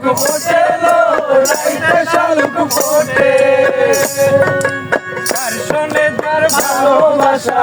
শালুক ফোটে রাইতে শালুক ফোটে তার শোনে তার ভালোবাসা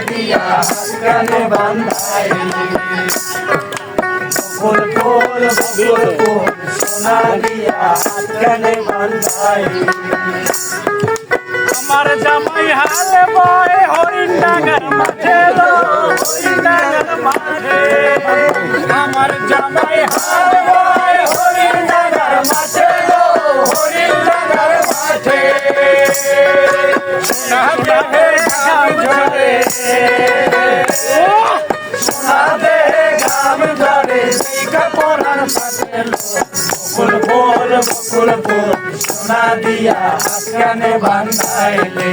দিয়া কানে দিয়া কানে বান্ধাইলে আমার জামাই হালে বয় হরিণ মাঠে হরিণ মাঠে বকুল বল বকুল বল সোনা দিয়া হাত কানে বান্ধাইলে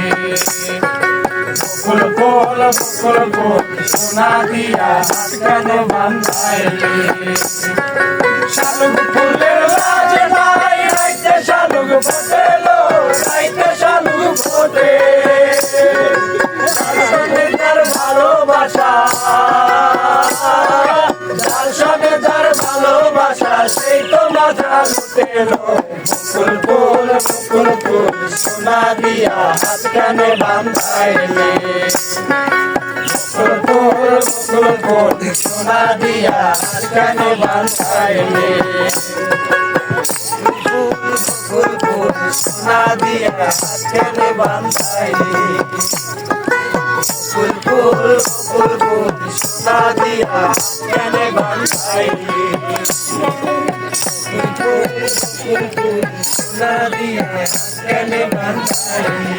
বকুল বল বকুল বল সোনা দিয়া হাত কানে বান্ধাইলে শালুক ফুলের সেই তো মজা লুটে লো বকুল ফুল বকুল ফুল সোনা দিয়া হাত কানে বান্ধাইলে বকুল ফুল বকুল ফুল সোনা দিয়া হাত কানে বান্ধাইলে বকুল ফুল সোনা দিয়া হাত কানে বান্ধাইলে বকুল ফুল বকুল ফুল সোনা দিয়া হাত কানে বান্ধাইলে হাত কানে বান্ধাইলে